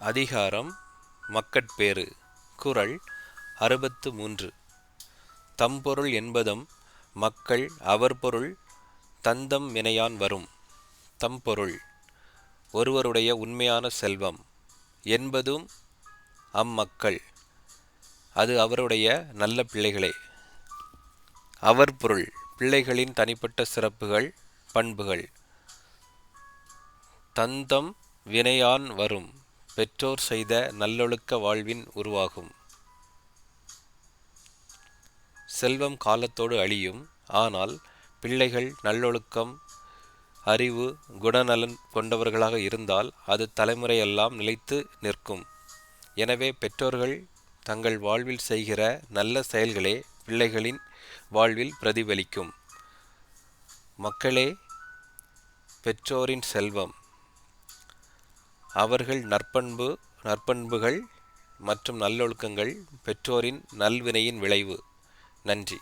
அதிகாரம் மக்கட்பேறு குரல் அறுபத்து மூன்று தம்பொருள் என்பதும் மக்கள் அவர்பொருள் தந்தம் வினையான் வரும். தம்பொருள் ஒருவருடைய உண்மையான செல்வம் என்பதும் அம்மக்கள். அது அவருடைய நல்ல பிள்ளைகளே. அவர் பொருள் பிள்ளைகளின் தனிப்பட்ட சிறப்புகள் பண்புகள். தந்தம் வினையான் வரும். பெற்றோர் செய்த நல்லொழுக்க வாழ்வின் உருவாகும். செல்வம் காலத்தோடு அழியும். ஆனால் பிள்ளைகள் நல்லொழுக்கம் அறிவு குணநலன் கொண்டவர்களாக இருந்தால் அது தலைமுறையெல்லாம் நிலைத்து நிற்கும். எனவே பெற்றோர்கள் தங்கள் வாழ்வில் செய்கிற நல்ல செயல்களே பிள்ளைகளின் வாழ்வில் பிரதிபலிக்கும். மக்களே பெற்றோரின் செல்வம். அவர்கள் நற்பண்பு நற்பண்புகள் மற்றும் நல்லொழுக்கங்கள் பெற்றோரின் நல்வினையின் விளைவு. நன்றி.